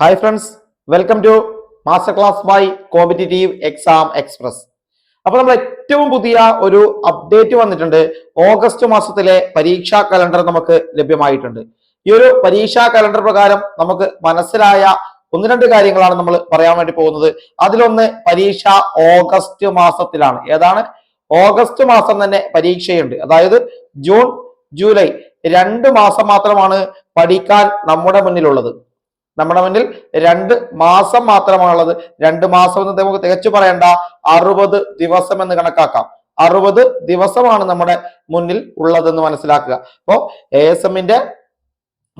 Hi friends welcome to master class by competitive exam express അപ്പൊ നമ്മൾ ഏറ്റവും പുതിയ ഒരു അപ്ഡേറ്റ് വന്നിട്ടുണ്ട്. ഓഗസ്റ്റ് മാസത്തിലെ പരീക്ഷാ കലണ്ടർ നമുക്ക് ലഭ്യമായിട്ടുണ്ട്. ഈ ഒരു പരീക്ഷാ കലണ്ടർ പ്രകാരം നമുക്ക് മനസ്സിലായ ഒന്ന് രണ്ട് കാര്യങ്ങളാണ് നമ്മൾ പറയാൻ വേണ്ടി പോകുന്നത്. അതിലൊന്ന് പരീക്ഷ ഓഗസ്റ്റ് മാസത്തിലാണ്. ഏതാണ്? ഓഗസ്റ്റ് മാസം തന്നെ പരീക്ഷയുണ്ട്. അതായത് ജൂൺ ജൂലൈ രണ്ട് മാസം മാത്രമാണ് പഠിക്കാൻ നമ്മുടെ മുന്നിലുള്ളത്. നമ്മുടെ മുന്നിൽ രണ്ട് മാസം മാത്രമാണുള്ളത്. രണ്ട് മാസം എന്ന് നമുക്ക് തികച്ചു പറയണ്ട. അറുപത് ദിവസം എന്ന് കണക്കാക്കാം. അറുപത് ദിവസമാണ് നമ്മുടെ മുന്നിൽ ഉള്ളതെന്ന് മനസ്സിലാക്കുക. അപ്പോ എ എസ് എമ്മിന്റെ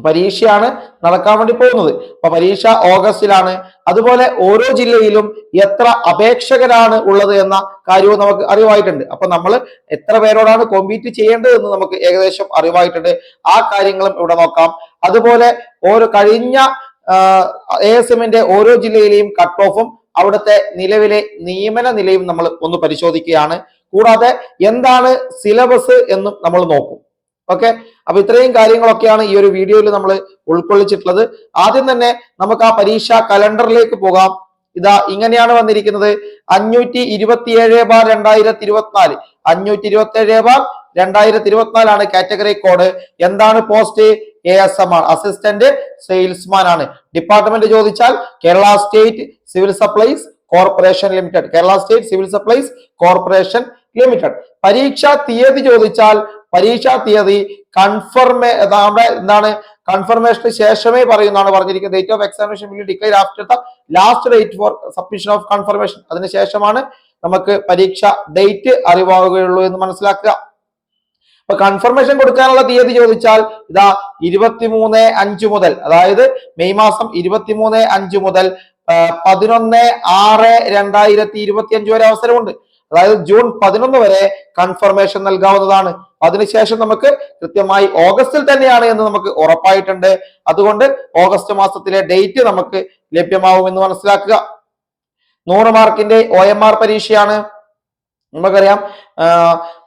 പരീക്ഷയാണ് നടക്കാൻ വേണ്ടി പോകുന്നത്. അപ്പൊ പരീക്ഷ ഓഗസ്റ്റിലാണ്. അതുപോലെ ഓരോ ജില്ലയിലും എത്ര അപേക്ഷകരാണ് ഉള്ളത് എന്ന കാര്യവും നമുക്ക് അറിവായിട്ടുണ്ട്. അപ്പൊ നമ്മൾ എത്ര പേരോടാണ് കോമ്പീറ്റ് ചെയ്യേണ്ടത് എന്ന് നമുക്ക് ഏകദേശം അറിവായിട്ടുണ്ട്. ആ കാര്യങ്ങളും ഇവിടെ നോക്കാം. അതുപോലെ ഓരോ കഴിഞ്ഞ എ എസ് എമ്മിന്റെ ഓരോ ജില്ലയിലെയും കട്ട് ഓഫും അവിടുത്തെ നിലവിലെ നിയമന നിലയും നമ്മൾ ഒന്ന് പരിശോധിക്കുകയാണ്. കൂടാതെ എന്താണ് സിലബസ് എന്നും നമ്മൾ നോക്കും. ഓക്കെ അപ്പൊ ഇത്രയും കാര്യങ്ങളൊക്കെയാണ് ഈ ഒരു വീഡിയോയിൽ നമ്മൾ ഉൾക്കൊള്ളിച്ചിട്ടുള്ളത്. ആദ്യം തന്നെ നമുക്ക് ആ പരീക്ഷാ കലണ്ടറിലേക്ക് പോകാം. ഇതാ ഇങ്ങനെയാണ് വന്നിരിക്കുന്നത്. അഞ്ഞൂറ്റി ഇരുപത്തിയേഴ് ബാർ രണ്ടായിരത്തി ഇരുപത്തിനാല് അഞ്ഞൂറ്റി ഇരുപത്തി ഏഴ് ബാർ രണ്ടായിരത്തി ഇരുപത്തിനാലാണ് കാറ്റഗറി കോഡ്. എന്താണ് പോസ്റ്റ്? എ എസ് എം ആണ് അസിസ്റ്റന്റ് സെയിൽസ്മാൻ ആണ് ഡിപ്പാർട്ട്മെന്റ് ചോദിച്ചാൽ Kerala state civil supplies corporation limited. Kerala state civil supplies corporation limited. പരീക്ഷാ തീയതി ചോദിച്ചാൽ പരീക്ഷാ തീയതി കൺഫർമേ നമ്മുടെ എന്താണ് കൺഫർമേഷന് ശേഷമേ പറയുന്നതാണ് പറഞ്ഞിരിക്കുന്നത്. Date of examination will declare after the last date for submission of confirmation അതിനുശേഷമാണ് നമുക്ക് പരീക്ഷ ഡേറ്റ് അറിവാകുകയുള്ളൂ എന്ന് മനസ്സിലാക്കുക. അപ്പൊ കൺഫർമേഷൻ കൊടുക്കാനുള്ള തീയതി ചോദിച്ചാൽ ഇതാ ഇരുപത്തിമൂന്ന് അഞ്ച് മുതൽ അതായത് മെയ് മാസം ഇരുപത്തിമൂന്ന് അഞ്ച് മുതൽ പതിനൊന്ന് ആറ് രണ്ടായിരത്തി ഇരുപത്തി അഞ്ച് വരെ അവസരമുണ്ട്. അതായത് ജൂൺ പതിനൊന്ന് വരെ കൺഫർമേഷൻ നൽകാവുന്നതാണ്. അതിനുശേഷം നമുക്ക് കൃത്യമായി ഓഗസ്റ്റിൽ തന്നെയാണ് എന്ന് നമുക്ക് ഉറപ്പായിട്ടുണ്ട്. അതുകൊണ്ട് ഓഗസ്റ്റ് മാസത്തിലെ ഡേറ്റ് നമുക്ക് ലഭ്യമാവുമെന്ന് മനസ്സിലാക്കുക. നൂറ് മാർക്കിന്റെ ഒ എം ആർ പരീക്ഷയാണ്. നമുക്കറിയാം.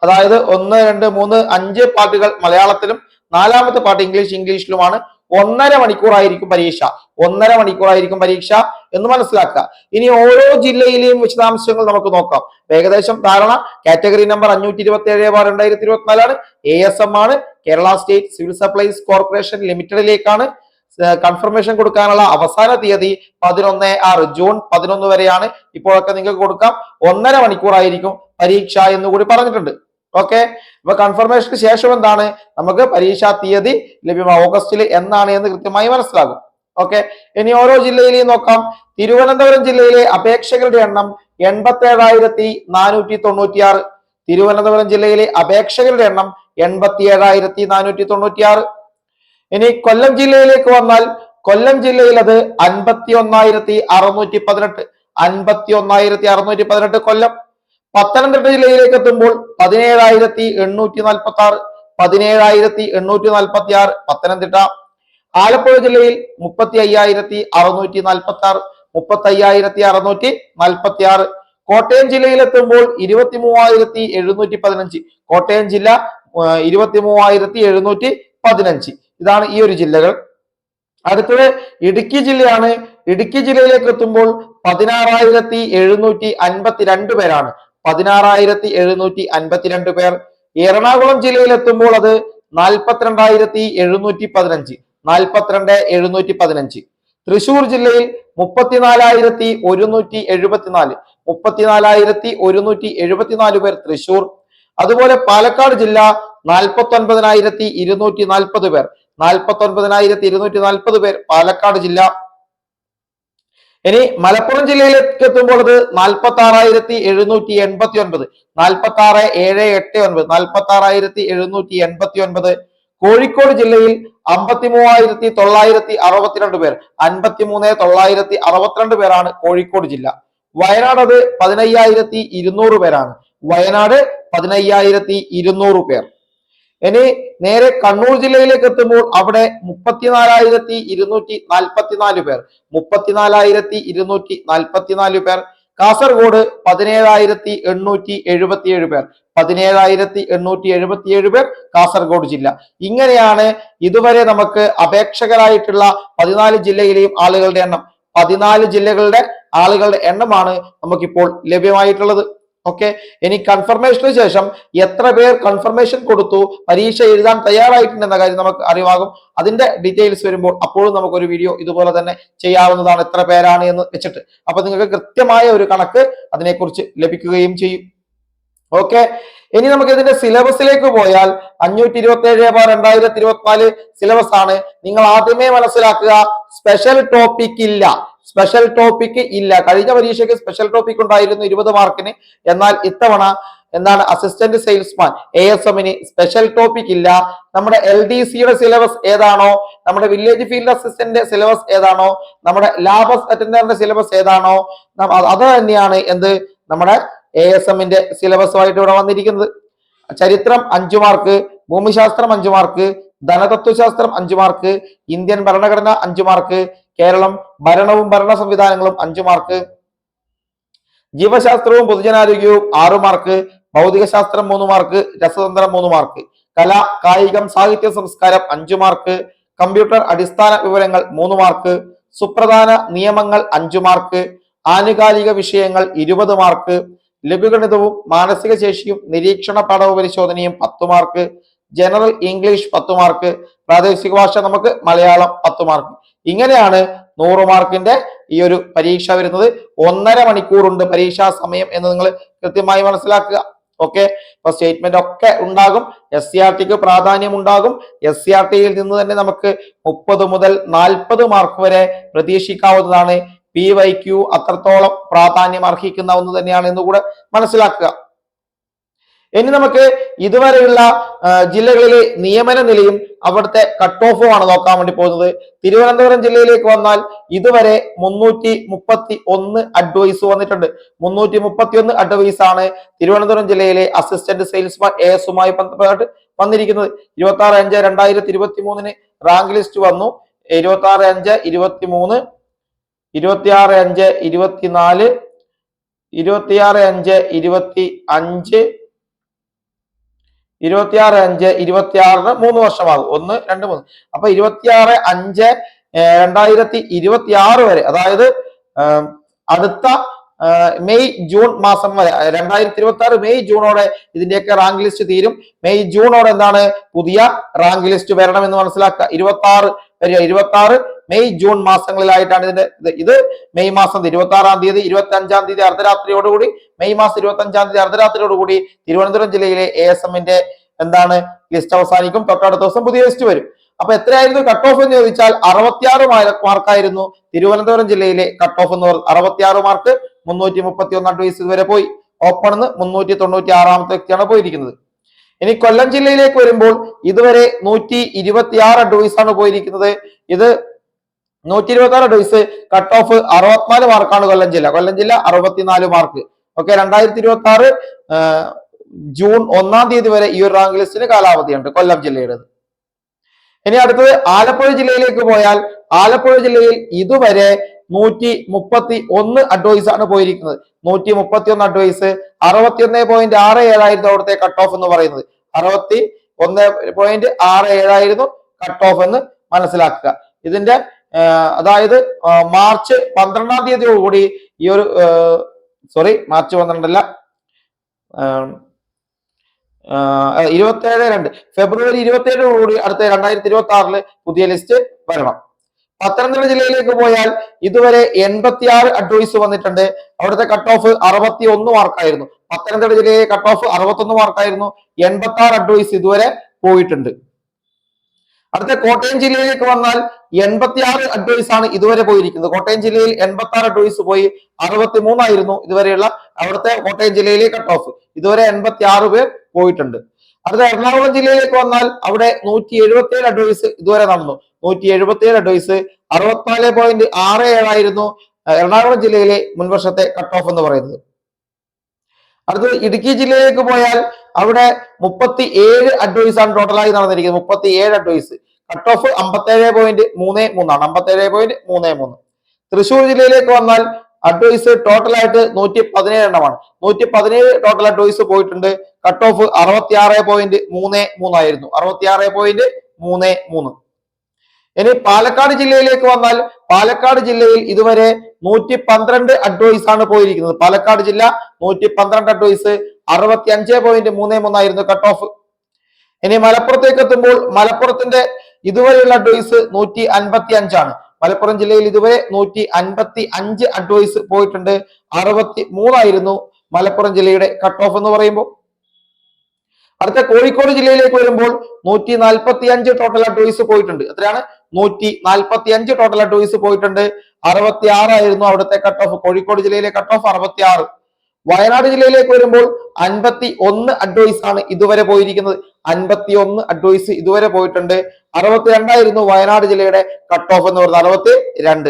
അതായത് ഒന്ന് രണ്ട് മൂന്ന് അഞ്ച് പാട്ടുകൾ മലയാളത്തിലും നാലാമത്തെ പാട്ട് ഇംഗ്ലീഷ് ഇംഗ്ലീഷിലുമാണ്. ഒന്നര മണിക്കൂറായിരിക്കും പരീക്ഷ. ഒന്നര മണിക്കൂറായിരിക്കും പരീക്ഷ എന്ന് മനസ്സിലാക്കുക. ഇനി ഓരോ ജില്ലയിലെയും വിശദാംശങ്ങൾ നമുക്ക് നോക്കാം. ഏകദേശം ധാരണ കാറ്റഗറി നമ്പർ അഞ്ഞൂറ്റി ഇരുപത്തി ഏഴ് ബാർ രണ്ടായിരത്തി ഇരുപത്തിനാലാണ് എ എസ് എം ആണ്. Kerala state civil supplies corporation ലിമിറ്റഡിലേക്കാണ്. Confirmation കൊടുക്കാനുള്ള അവസാന തീയതി പതിനൊന്ന് ആറ് ജൂൺ പതിനൊന്ന് വരെയാണ്. ഇപ്പോഴൊക്കെ നിങ്ങൾക്ക് കൊടുക്കാം. ഒന്നര മണിക്കൂറായിരിക്കും പരീക്ഷ എന്ന് കൂടി പറഞ്ഞിട്ടുണ്ട്. ഓക്കെ അപ്പൊ കൺഫർമേഷന് ശേഷം എന്താണ്? നമുക്ക് പരീക്ഷാ തീയതി ലഭ്യമാകും ഓഗസ്റ്റിൽ എന്നാണ് എന്ന് കൃത്യമായി മനസ്സിലാകും. ഓക്കെ ഇനി ഓരോ ജില്ലയിലെയും നോക്കാം. തിരുവനന്തപുരം ജില്ലയിലെ അപേക്ഷകരുടെ എണ്ണം എൺപത്തി ഏഴായിരത്തി നാനൂറ്റി തൊണ്ണൂറ്റിയാറ് തിരുവനന്തപുരം ജില്ലയിലെ അപേക്ഷകരുടെ എണ്ണം എൺപത്തി ഏഴായിരത്തി നാനൂറ്റി തൊണ്ണൂറ്റിയാറ് ഇനി കൊല്ലം ജില്ലയിലേക്ക് വന്നാൽ കൊല്ലം ജില്ലയിൽ അത് അൻപത്തി ഒന്നായിരത്തി അറുന്നൂറ്റി പതിനെട്ട് അൻപത്തി ഒന്നായിരത്തി അറുന്നൂറ്റി പതിനെട്ട് കൊല്ലം. പത്തനംതിട്ട ജില്ലയിലേക്ക് എത്തുമ്പോൾ പതിനേഴായിരത്തി എണ്ണൂറ്റി നാൽപ്പത്തി ആറ് പതിനേഴായിരത്തി എണ്ണൂറ്റി നാൽപ്പത്തി ആറ് പത്തനംതിട്ട. ആലപ്പുഴ ജില്ലയിൽ മുപ്പത്തി അയ്യായിരത്തി അറുന്നൂറ്റി നാൽപ്പത്തി ആറ് മുപ്പത്തി അയ്യായിരത്തി അറുന്നൂറ്റി നാൽപ്പത്തി ആറ് കോട്ടയം ജില്ലയിൽ എത്തുമ്പോൾ ഇരുപത്തി മൂവായിരത്തി എഴുന്നൂറ്റി പതിനഞ്ച് കോട്ടയം ജില്ല ഇരുപത്തി മൂവായിരത്തി എഴുന്നൂറ്റി പതിനഞ്ച് ഇതാണ് ഈ ഒരു ജില്ലകൾ. അടുത്തത് ഇടുക്കി ജില്ലയാണ്. ഇടുക്കി ജില്ലയിലേക്ക് എത്തുമ്പോൾ പതിനാറായിരത്തി എഴുന്നൂറ്റി അൻപത്തിരണ്ട് പേരാണ്. പതിനാറായിരത്തി എഴുന്നൂറ്റി അൻപത്തിരണ്ട് പേർ. എറണാകുളം ജില്ലയിൽ എത്തുമ്പോൾ അത് നാൽപ്പത്തിരണ്ടായിരത്തി എഴുന്നൂറ്റി പതിനഞ്ച്. നാൽപ്പത്തിരണ്ട് എഴുന്നൂറ്റി പതിനഞ്ച്. തൃശൂർ ജില്ലയിൽ മുപ്പത്തിനാലായിരത്തി ഒരുന്നൂറ്റി എഴുപത്തിനാല് മുപ്പത്തിനാലായിരത്തി ഒരുന്നൂറ്റി എഴുപത്തിനാല് പേർ തൃശൂർ. അതുപോലെ പാലക്കാട് ജില്ല നാൽപ്പത്തി ഒൻപതിനായിരത്തി ഇരുന്നൂറ്റി നാൽപ്പത് പേർ. നാൽപ്പത്തി ഒൻപതിനായിരത്തി ഇരുന്നൂറ്റി നാൽപ്പത് പേർ പാലക്കാട് ജില്ല. ഇനി മലപ്പുറം ജില്ലയിലേക്ക് എത്തുമ്പോൾ അത് നാൽപ്പത്തി ആറായിരത്തി എഴുന്നൂറ്റി എൺപത്തി ഒൻപത് നാൽപ്പത്തി ആറ് ഏഴ് എട്ട് ഒൻപത് നാൽപ്പത്തി ആറായിരത്തി എഴുന്നൂറ്റി എൺപത്തി ഒൻപത് കോഴിക്കോട് ജില്ലയിൽ അമ്പത്തി മൂവായിരത്തി തൊള്ളായിരത്തി അറുപത്തിരണ്ട് പേർ അൻപത്തി മൂന്ന് തൊള്ളായിരത്തി അറുപത്തിരണ്ട് പേരാണ് കോഴിക്കോട് ജില്ല. വയനാട് അത് പതിനയ്യായിരത്തി ഇരുന്നൂറ് പേരാണ്. വയനാട് പതിനയ്യായിരത്തി ഇരുന്നൂറ് പേർ. ഇനി നേരെ കണ്ണൂർ ജില്ലയിലേക്ക് എത്തുമ്പോൾ അവിടെ മുപ്പത്തിനാലായിരത്തി ഇരുന്നൂറ്റി നാൽപ്പത്തിനാല് പേർ. മുപ്പത്തിനാലായിരത്തി ഇരുന്നൂറ്റി നാൽപ്പത്തിനാല് പേർ. കാസർഗോഡ് പതിനേഴായിരത്തി എണ്ണൂറ്റി എഴുപത്തിയേഴ് പേർ. പതിനേഴായിരത്തി എണ്ണൂറ്റി എഴുപത്തിയേഴ് പേർ കാസർഗോഡ് ജില്ല. ഇങ്ങനെയാണ് ഇതുവരെ നമുക്ക് അപേക്ഷകരായിട്ടുള്ള പതിനാല് ജില്ലയിലെയും ആളുകളുടെ എണ്ണം. പതിനാല് ജില്ലകളുടെ ആളുകളുടെ എണ്ണമാണ് നമുക്കിപ്പോൾ ലഭ്യമായിട്ടുള്ളത്. ഓക്കെ ഇനി കൺഫർമേഷന് ശേഷം എത്ര പേർ കൺഫർമേഷൻ കൊടുത്തു? പരീക്ഷ എഴുതാൻ തയ്യാറായിട്ടുണ്ടെന്ന കാര്യം നമുക്ക് അറിവാകും. അതിന്റെ ഡീറ്റെയിൽസ് വരുമ്പോൾ അപ്പോഴും നമുക്കൊരു വീഡിയോ ഇതുപോലെ തന്നെ ചെയ്യാവുന്നതാണ് എത്ര പേരാണ് എന്ന് വെച്ചിട്ട്. അപ്പൊ നിങ്ങൾക്ക് കൃത്യമായ ഒരു കണക്ക് അതിനെക്കുറിച്ച് ലഭിക്കുകയും ചെയ്യും. ഓക്കെ ഇനി നമുക്ക് ഇതിന്റെ സിലബസിലേക്ക് പോയാൽ അഞ്ഞൂറ്റി ഇരുപത്തി ഏഴ് ബാർ രണ്ടായിരത്തി ഇരുപത്തിനാല് സിലബസ് ആണ്. നിങ്ങൾ ആദ്യമേ മനസ്സിലാക്കുക സ്പെഷ്യൽ ടോപ്പിക് ഇല്ല. സ്പെഷ്യൽ ടോപ്പിക് ഇല്ല. കഴിഞ്ഞ പരീക്ഷയ്ക്ക് സ്പെഷ്യൽ ടോപ്പിക് ഉണ്ടായിരുന്നു ഇരുപത് മാർക്കിന് എന്നാൽ ഇത്തവണ എന്താണ് അസിസ്റ്റന്റ് സെയിൽസ്മാൻ എ എസ് എമ്മിന് സ്പെഷ്യൽ ടോപ്പിക് ഇല്ല. നമ്മുടെ എൽ ഡി സിയുടെ സിലബസ് ഏതാണോ? നമ്മുടെ വില്ലേജ് ഫീൽഡ് അസിസ്റ്റന്റ് സിലബസ് ഏതാണോ? നമ്മുടെ ലാബസ് അറ്റൻഡറിന്റെ സിലബസ് ഏതാണോ? അത് തന്നെയാണ് എന്ത്? നമ്മുടെ എ എസ് എമ്മിന്റെ സിലബസുമായിട്ട് ഇവിടെ വന്നിരിക്കുന്നത്. ചരിത്രം അഞ്ചു മാർക്ക് ഭൂമിശാസ്ത്രം അഞ്ചു മാർക്ക് ധനതത്വശാസ്ത്രം അഞ്ചു മാർക്ക് ഇന്ത്യൻ ഭരണഘടന അഞ്ചു മാർക്ക് കേരളം ഭരണവും ഭരണ സംവിധാനങ്ങളും അഞ്ചു മാർക്ക്. ജീവശാസ്ത്രവും പൊതുജനാരോഗ്യവും ആറു മാർക്ക്. ഭൗതികശാസ്ത്രം മൂന്ന് മാർക്ക്. രസതന്ത്രം മൂന്ന് മാർക്ക്. കല കായികം സാഹിത്യ സംസ്കാരം അഞ്ചു മാർക്ക്. കമ്പ്യൂട്ടർ അടിസ്ഥാന വിവരങ്ങൾ മൂന്ന് മാർക്ക്. സുപ്രധാന നിയമങ്ങൾ അഞ്ചു മാർക്ക്. ആനുകാലിക വിഷയങ്ങൾ ഇരുപത് മാർക്ക്. ലഘുഗണിതവും മാനസിക ശേഷിയും നിരീക്ഷണ പഠന പരിശോധനയും പത്ത് മാർക്ക്. ജനറൽ ഇംഗ്ലീഷ് പത്ത് മാർക്ക്. പ്രാദേശിക ഭാഷ നമുക്ക് മലയാളം പത്ത് മാർക്ക്. ഇങ്ങനെയാണ് നൂറ് മാർക്കിന്റെ ഈ ഒരു പരീക്ഷ വരുന്നത്. ഒന്നര മണിക്കൂറുണ്ട് പരീക്ഷാ സമയം എന്ന് നിങ്ങൾ കൃത്യമായി മനസ്സിലാക്കുക. ഓക്കെ ഇപ്പൊ സ്റ്റേറ്റ്മെന്റ് ഒക്കെ ഉണ്ടാകും. എസ് സി ആർ ടിക്ക് പ്രാധാന്യം ഉണ്ടാകും. എസ് സി ആർ ടിയിൽ നിന്ന് തന്നെ നമുക്ക് മുപ്പത് മുതൽ നാൽപ്പത് മാർക്ക് വരെ പ്രതീക്ഷിക്കാവുന്നതാണ്. പി വൈ ക്യു അത്രത്തോളം പ്രാധാന്യം അർഹിക്കുന്ന ഒന്ന് തന്നെയാണ് എന്ന് കൂടെ മനസ്സിലാക്കുക. ഇനി നമുക്ക് ഇതുവരെയുള്ള ജില്ലകളിലെ നിയമന നിലയും അവിടുത്തെ കട്ട് ഓഫുമാണ് നോക്കാൻ വേണ്ടി പോകുന്നത്. തിരുവനന്തപുരം ജില്ലയിലേക്ക് വന്നാൽ ഇതുവരെ മുന്നൂറ്റി മുപ്പത്തി ഒന്ന് അഡ്വൈസ് വന്നിട്ടുണ്ട്. മുന്നൂറ്റി മുപ്പത്തി ഒന്ന് അഡ്വൈസ് ആണ് തിരുവനന്തപുരം ജില്ലയിലെ അസിസ്റ്റന്റ് സെയിൽസ്മാൻ എ എസുമായി ബന്ധപ്പെട്ട് വന്നിരിക്കുന്നത്. ഇരുപത്തി ആറ് അഞ്ച് രണ്ടായിരത്തി ഇരുപത്തി മൂന്നിന് റാങ്ക് ലിസ്റ്റ് വന്നു. ഇരുപത്തി ആറ് അഞ്ച് ഇരുപത്തി മൂന്ന് ഇരുപത്തി ആറ് അഞ്ച് ഇരുപത്തിനാല് ഇരുപത്തിയാറ് അഞ്ച് ഇരുപത്തി അഞ്ച് ഇരുപത്തിയാറ് അഞ്ച് ഇരുപത്തിയാറിന് മൂന്ന് വർഷമാകും. ഒന്ന് രണ്ട് മൂന്ന്. അപ്പൊ ഇരുപത്തിയാറ് അഞ്ച് രണ്ടായിരത്തി ഇരുപത്തി ആറ് വരെ അതായത് അടുത്ത മെയ് ജൂൺ മാസം വരെ രണ്ടായിരത്തി ഇരുപത്തി ആറ് മെയ് ജൂണോടെ ഇതിന്റെയൊക്കെ റാങ്ക് ലിസ്റ്റ് തീരും. മെയ് ജൂണോടെ എന്താണ് പുതിയ റാങ്ക് ലിസ്റ്റ് വരണം എന്ന് മനസ്സിലാക്കുക. ഇരുപത്തി ആറ് വരിക. ഇരുപത്തി ആറ് മെയ് ജൂൺ മാസങ്ങളിലായിട്ടാണ് ഇതിന്റെ ഇത്. മെയ് മാസം ഇരുപത്തി ആറാം തീയതി ഇരുപത്തി അഞ്ചാം തീയതി അർദ്ധരാത്രിയോടുകൂടി മെയ് മാസം ഇരുപത്തി അഞ്ചാം തീയതി അർദ്ധരാത്രിയോടുകൂടി തിരുവനന്തപുരം ജില്ലയിലെ എ എസ് എമ്മിന്റെ എന്താണ് ലിസ്റ്റ് അവസാനിക്കും. തൊട്ടടുത്ത ദിവസം പുതിയ ലിസ്റ്റ് വരും. അപ്പൊ എത്രയായിരുന്നു കട്ട് ഓഫ് എന്ന് ചോദിച്ചാൽ അറുപത്തിയാറ് മാർക്കായിരുന്നു തിരുവനന്തപുരം ജില്ലയിലെ കട്ട് ഓഫ് എന്ന് പറഞ്ഞത് അറുപത്തിയാറ് മാർക്ക് മുന്നൂറ്റി മുപ്പത്തി ഒന്ന് അഡ്വൈസ് ഇതുവരെ പോയി. ഓപ്പൺ മുന്നൂറ്റി തൊണ്ണൂറ്റി ആറാമത്തെ വ്യക്തിയാണ് പോയിരിക്കുന്നത്. ഇനി കൊല്ലം ജില്ലയിലേക്ക് വരുമ്പോൾ ഇതുവരെ നൂറ്റി ഇരുപത്തി ആറ് അഡ്വൈസ് ആണ് പോയിരിക്കുന്നത്. ഇത് നൂറ്റി ഇരുപത്തി ആറ് അഡ്വൈസ് കട്ട് ഓഫ് അറുപത്തിനാല് മാർക്കാണ് കൊല്ലം ജില്ല. കൊല്ലം ജില്ല അറുപത്തിനാല് മാർക്ക് ഓക്കെ രണ്ടായിരത്തി ഇരുപത്തി ആറ് ജൂൺ ഒന്നാം തീയതി വരെ ഈ ഒരു റാങ്ക് ലിസ്റ്റിന് കാലാവധിയുണ്ട് കൊല്ലം ജില്ലയുടെ ഇനി അടുത്തത് ആലപ്പുഴ ജില്ലയിലേക്ക് പോയാൽ ആലപ്പുഴ ജില്ലയിൽ ഇതുവരെ നൂറ്റി മുപ്പത്തി ഒന്ന് അഡ്വൈസ് ആണ് പോയിരിക്കുന്നത്. നൂറ്റി മുപ്പത്തി ഒന്ന് അഡ്വൈസ് അറുപത്തി ഒന്ന് പോയിന്റ് ആറ് ഏഴായിരുന്നു അവിടുത്തെ കട്ട് ഓഫ് എന്ന് പറയുന്നത്. അറുപത്തി ഒന്ന് പോയിന്റ് ആറ് ഏഴായിരുന്നു കട്ട് ഓഫ് എന്ന് മനസ്സിലാക്കുക. ഇതിന്റെ അതായത് മാർച്ച് പന്ത്രണ്ടാം തീയതിയോടുകൂടി ഈ ഒരു സോറി മാർച്ച് പന്ത്രണ്ടല്ല ഇരുപത്തി ഏഴ് രണ്ട്. ഫെബ്രുവരി ഇരുപത്തി ഏഴോടുകൂടി അടുത്ത രണ്ടായിരത്തി ഇരുപത്തി ആറിൽ പുതിയ ലിസ്റ്റ് വരണം. പത്തനംതിട്ട ജില്ലയിലേക്ക് പോയാൽ ഇതുവരെ എൺപത്തിയാറ് അഡ്വൈസ് വന്നിട്ടുണ്ട്. അവിടുത്തെ കട്ട് ഓഫ് അറുപത്തി ഒന്ന് മാർക്കായിരുന്നു പത്തനംതിട്ട ജില്ലയിലെ കട്ട് ഓഫ് അറുപത്തൊന്ന് മാർക്കായിരുന്നു എൺപത്തി ആറ് അഡ്വൈസ് ഇതുവരെ പോയിട്ടുണ്ട്. അടുത്ത കോട്ടയം ജില്ലയിലേക്ക് വന്നാൽ എൺപത്തിയാറ് അഡ്വൈസ് ആണ് ഇതുവരെ പോയിരിക്കുന്നത്. കോട്ടയം ജില്ലയിൽ എൺപത്തി ആറ് അഡ്വൈസ് പോയി അറുപത്തി മൂന്നായിരുന്നു ഇതുവരെയുള്ള അവിടുത്തെ കോട്ടയം ജില്ലയിലെ കട്ട് ഓഫ് ഇതുവരെ എൺപത്തി ആറ് പേർ പോയിട്ടുണ്ട്. അടുത്ത എറണാകുളം ജില്ലയിലേക്ക് വന്നാൽ അവിടെ നൂറ്റി എഴുപത്തി ഏഴ് അഡ്വൈസ് ഇതുവരെ നടന്നു. നൂറ്റി എഴുപത്തി ഏഴ് അഡ്വൈസ് അറുപത്തിനാല് പോയിന്റ് ആറ് ഏഴായിരുന്നു എറണാകുളം ജില്ലയിലെ മുൻവർഷത്തെ കട്ട് ഓഫ് എന്ന് പറയുന്നത്. അടുത്തത് ഇടുക്കി ജില്ലയിലേക്ക് പോയാൽ അവിടെ മുപ്പത്തി ഏഴ് അഡ്വൈസ് ആണ് ടോട്ടലായി നടന്നിരിക്കുന്നത്. മുപ്പത്തി ഏഴ് അഡ്വൈസ് കട്ട് ഓഫ് അമ്പത്തേഴ് പോയിന്റ് മൂന്ന് മൂന്നാണ്. അമ്പത്തേഴ് പോയിന്റ് മൂന്ന് മൂന്ന്. തൃശ്ശൂർ ജില്ലയിലേക്ക് വന്നാൽ അഡ്വൈസ് ടോട്ടൽ ആയിട്ട് നൂറ്റി പതിനേഴ് എണ്ണമാണ്. നൂറ്റി പതിനേഴ് ടോട്ടൽ അഡ്വൈസ് പോയിട്ടുണ്ട്. കട്ട് ഓഫ് അറുപത്തി ആറ് പോയിന്റ് മൂന്ന് മൂന്നായിരുന്നു അറുപത്തി ആറ് പോയിന്റ് മൂന്ന് മൂന്ന്. ഇനി പാലക്കാട് ജില്ലയിലേക്ക് വന്നാൽ പാലക്കാട് ജില്ലയിൽ ഇതുവരെ നൂറ്റി പന്ത്രണ്ട് അഡ്വൈസ് ആണ് പോയിരിക്കുന്നത്. പാലക്കാട് ജില്ല നൂറ്റി പന്ത്രണ്ട് അഡ്വൈസ് അറുപത്തി അഞ്ച് പോയിന്റ് മൂന്ന് മൂന്നായിരുന്നു കട്ട് ഓഫ് ഇനി മലപ്പുറത്തേക്ക് എത്തുമ്പോൾ മലപ്പുറത്തിന്റെ ഇതുവരെയുള്ള അഡ്വൈസ് നൂറ്റി അൻപത്തി അഞ്ചാണ് മലപ്പുറം ജില്ലയിൽ ഇതുവരെ നൂറ്റി അൻപത്തി അഞ്ച് അഡ്വൈസ് പോയിട്ടുണ്ട്. അറുപത്തി മൂന്നായിരുന്നു മലപ്പുറം ജില്ലയുടെ കട്ട് ഓഫ് എന്ന് പറയുമ്പോൾ. അടുത്ത കോഴിക്കോട് ജില്ലയിലേക്ക് വരുമ്പോൾ നൂറ്റി നാൽപ്പത്തി അഞ്ച് ടോട്ടൽ അഡ്വൈസ് പോയിട്ടുണ്ട്. എത്രയാണ്? നൂറ്റി നാൽപ്പത്തി അഞ്ച് ടോട്ടൽ അഡ്വൈസ് പോയിട്ടുണ്ട്. അറുപത്തി ആറായിരുന്നു അവിടുത്തെ കട്ട് ഓഫ് കോഴിക്കോട് ജില്ലയിലെ കട്ട് ഓഫ് അറുപത്തി ആറ് വയനാട് ജില്ലയിലേക്ക് വരുമ്പോൾ അൻപത്തി ഒന്ന് അഡ്വൈസ് ആണ് ഇതുവരെ പോയിരിക്കുന്നത്. അൻപത്തി ഒന്ന് അഡ്വൈസ് ഇതുവരെ പോയിട്ടുണ്ട്. അറുപത്തി രണ്ടായിരുന്നു വയനാട് ജില്ലയുടെ കട്ട് ഓഫ് എന്ന് പറയുന്നത് അറുപത്തി രണ്ട്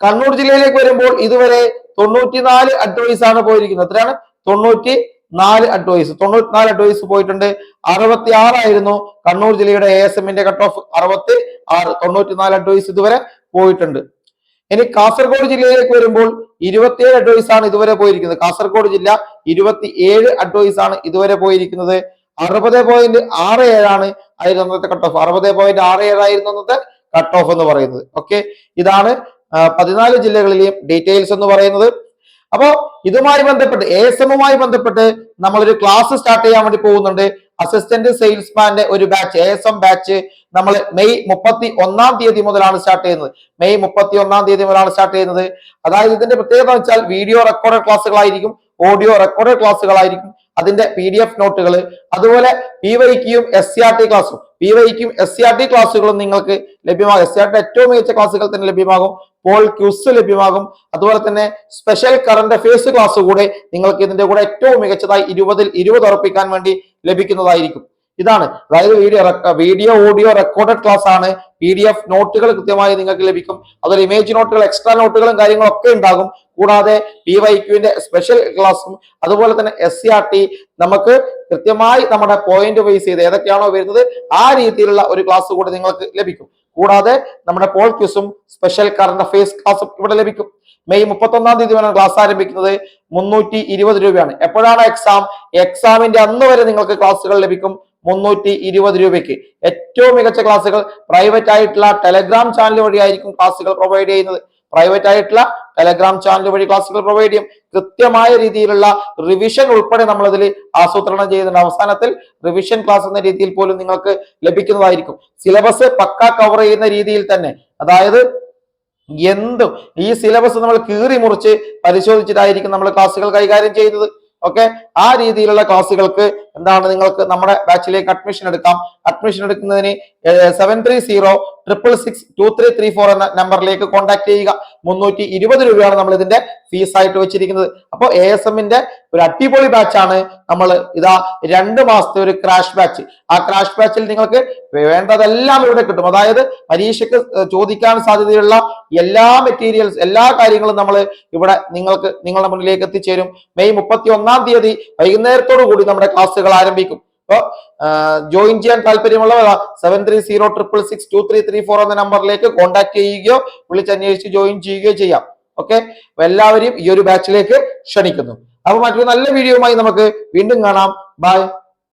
കണ്ണൂർ ജില്ലയിലേക്ക് വരുമ്പോൾ ഇതുവരെ തൊണ്ണൂറ്റിനാല് അഡ്വൈസ് ആണ് പോയിരിക്കുന്നത്. എത്രയാണ്? തൊണ്ണൂറ്റി നാല് അഡ്വൈസ് തൊണ്ണൂറ്റിനാല് അഡ്വൈസ് പോയിട്ടുണ്ട്. അറുപത്തി ആറായിരുന്നു കണ്ണൂർ ജില്ലയുടെ എ എസ് എമ്മിന്റെ കട്ട് ഓഫ് അറുപത്തി ആറ് തൊണ്ണൂറ്റിനാല് അഡ്വൈസ് ഇതുവരെ പോയിട്ടുണ്ട്. ഇനി കാസർഗോഡ് ജില്ലയിലേക്ക് വരുമ്പോൾ ഇരുപത്തിയേഴ് അഡ്വൈസ് ആണ് ഇതുവരെ പോയിരിക്കുന്നത്. കാസർഗോഡ് ജില്ല ഇരുപത്തി ഏഴ് അഡ്വൈസ് ആണ് ഇതുവരെ പോയിരിക്കുന്നത്. അറുപത് പോയിന്റ് ആറ് ഏഴാണ് ആയിരുന്നു അന്നത്തെ കട്ട് ഓഫ് അറുപത് പോയിന്റ് ആറ് ഏഴായിരുന്നു അന്നത്തെ കട്ട് ഓഫ് എന്ന് പറയുന്നത്. ഓക്കെ ഇതാണ് പതിനാല് ജില്ലകളിലെയും ഡീറ്റെയിൽസ് എന്ന് പറയുന്നത്. അപ്പോ ഇതുമായി ബന്ധപ്പെട്ട് എ എസ് എമ്മുമായി ബന്ധപ്പെട്ട് നമ്മളൊരു ക്ലാസ് സ്റ്റാർട്ട് ചെയ്യാൻ വേണ്ടി പോകുന്നുണ്ട്. അസിസ്റ്റന്റ് സെയിൽസ്മാന്റെ ഒരു batch A S M batch നമ്മൾ മെയ് മുപ്പത്തി ഒന്നാം തീയതി മുതലാണ് സ്റ്റാർട്ട് ചെയ്യുന്നത്. മെയ് മുപ്പത്തി ഒന്നാം തീയതി മുതലാണ് സ്റ്റാർട്ട് ചെയ്യുന്നത്. അതായത് ഇതിന്റെ പ്രത്യേകത വെച്ചാൽ വീഡിയോ റെക്കോർഡ് ക്ലാസ്സുകളായിരിക്കും ഓഡിയോ റെക്കോർഡ് ക്ലാസ്സുകളായിരിക്കും അതിന്റെ പി ഡി എഫ് നോട്ടുകൾ അതുപോലെ പി വൈക്കും എസ് സി ആർ ടി ക്ലാസ്സും പി വൈക്കും എസ് സി ആർ ടി ക്ലാസ്സുകളും നിങ്ങൾക്ക് ലഭ്യമാകും. എസ് സി ആർ ടി ഏറ്റവും മികച്ച ക്ലാസ്സുകൾ തന്നെ ലഭ്യമാകും. പോൾ ക്യൂസ് ലഭ്യമാകും. അതുപോലെ തന്നെ സ്പെഷ്യൽ കറണ്ട് അഫയേഴ്സ് ക്ലാസ് കൂടെ നിങ്ങൾക്ക് ഇതിന്റെ കൂടെ ഏറ്റവും മികച്ചതായി ഇരുപതിൽ ഇരുപത് ഉറപ്പിക്കാൻ വേണ്ടി ലഭിക്കുന്നതായിരിക്കും. ഇതാണ്. അതായത് video video audio recorded class ആണ് പി ഡി എഫ് നോട്ടുകൾ കൃത്യമായി നിങ്ങൾക്ക് ലഭിക്കും. അതുപോലെ ഇമേജ് നോട്ടുകൾ എക്സ്ട്രാ നോട്ടുകളും കാര്യങ്ങളും ഒക്കെ ഉണ്ടാകും. കൂടാതെ പി വൈ ക്യുവിന്റെ സ്പെഷ്യൽ ക്ലാസ്സും അതുപോലെ തന്നെ എസ് സി ആർ ടി നമുക്ക് കൃത്യമായി നമ്മുടെ പോയിന്റ് വൈസ് ചെയ്ത് ഏതൊക്കെയാണോ വരുന്നത് ആ രീതിയിലുള്ള ഒരു ക്ലാസ് കൂടെ നിങ്ങൾക്ക് ലഭിക്കും. കൂടാതെ നമ്മുടെ പോൾ ക്യൂസും സ്പെഷ്യൽ കറണ്ട് അഫയേഴ്സ് ക്ലാസും ഇവിടെ ലഭിക്കും. മെയ് മുപ്പത്തൊന്നാം തീയതി വരെ ക്ലാസ് ആരംഭിക്കുന്നത് മുന്നൂറ്റി ഇരുപത് രൂപയാണ്. എപ്പോഴാണ് എക്സാം എക്സാമിന്റെ അന്ന് വരെ നിങ്ങൾക്ക് ക്ലാസ്സുകൾ ലഭിക്കും മുന്നൂറ്റി ഇരുപത് രൂപയ്ക്ക്. ഏറ്റവും മികച്ച ക്ലാസ്സുകൾ പ്രൈവറ്റ് ആയിട്ടുള്ള ടെലഗ്രാം ചാനൽ വഴിയായിരിക്കും ക്ലാസ്സുകൾ പ്രൊവൈഡ് ചെയ്യുന്നത്. പ്രൈവറ്റ് ആയിട്ടുള്ള ടെലഗ്രാം ചാനൽ വഴി ക്ലാസ്സുകൾ പ്രൊവൈഡ് ചെയ്യും. കൃത്യമായ രീതിയിലുള്ള റിവിഷൻ ഉൾപ്പെടെ നമ്മൾ അതിൽ ആസൂത്രണം ചെയ്യുന്നുണ്ട്. അവസാനത്തിൽ റിവിഷൻ ക്ലാസ് എന്ന രീതിയിൽ പോലും നിങ്ങൾക്ക് ലഭിക്കുന്നതായിരിക്കും. സിലബസ് പക്ക കവർ ചെയ്യുന്ന രീതിയിൽ തന്നെ. അതായത് എന്തും ഈ സിലബസ് നമ്മൾ കീറി മുറിച്ച് പരിശോധിച്ചിട്ടായിരിക്കും നമ്മൾ ക്ലാസ്സുകൾ കൈകാര്യം ചെയ്യുന്നത്. ഓക്കെ ആ രീതിയിലുള്ള ക്ലാസ്സുകൾക്ക് എന്താണ് നിങ്ങൾക്ക് നമ്മുടെ ബാച്ചിലേക്ക് അഡ്മിഷൻ എടുക്കാം. അഡ്മിഷൻ എടുക്കുന്നതിന് seven three zero triple six two three three four എന്ന നമ്പറിലേക്ക് കോൺടാക്ട് ചെയ്യുക. മുന്നൂറ്റി ഇരുപത് രൂപയാണ് നമ്മൾ ഇതിന്റെ ഫീസ് ആയിട്ട് വെച്ചിരിക്കുന്നത്. അപ്പോൾ എ എസ് എമ്മിന്റെ ഒരു അടിപൊളി ബാച്ചാണ് നമ്മൾ ഇതാ രണ്ട് മാസത്തെ ഒരു ക്രാഷ് ബാച്ച് ആ ക്രാഷ് ബാച്ചിൽ നിങ്ങൾക്ക് വേണ്ടതെല്ലാം ഇവിടെ കിട്ടും. അതായത് പരീക്ഷയ്ക്ക് ചോദിക്കാൻ സാധ്യതയുള്ള എല്ലാ മെറ്റീരിയൽസ് എല്ലാ കാര്യങ്ങളും നമ്മൾ ഇവിടെ നിങ്ങൾക്ക് നിങ്ങളുടെ മുന്നിലേക്ക് എത്തിച്ചേരും. മെയ് മുപ്പത്തി ഒന്നാം തീയതി വൈകുന്നേരത്തോടു കൂടി നമ്മുടെ ക്ലാസ്സുകൾ ആരംഭിക്കും. അപ്പോൾ ജോയിൻ ചെയ്യാൻ താല്പര്യമുള്ളവർ seven three zero triple six two three three four എന്ന നമ്പറിലേക്ക് കോൺടാക്ട് ചെയ്യുകയോ വിളിച്ചന്വേഷിച്ച് ജോയിൻ ചെയ്യുകയോ ചെയ്യാം. ഓക്കെ എല്ലാവരെയും ഈ ഒരു ബാച്ചിലേക്ക് ക്ഷണിക്കുന്നു. അപ്പൊ മറ്റൊരു നല്ല വീഡിയോയുമായി നമുക്ക് വീണ്ടും കാണാം. ബൈ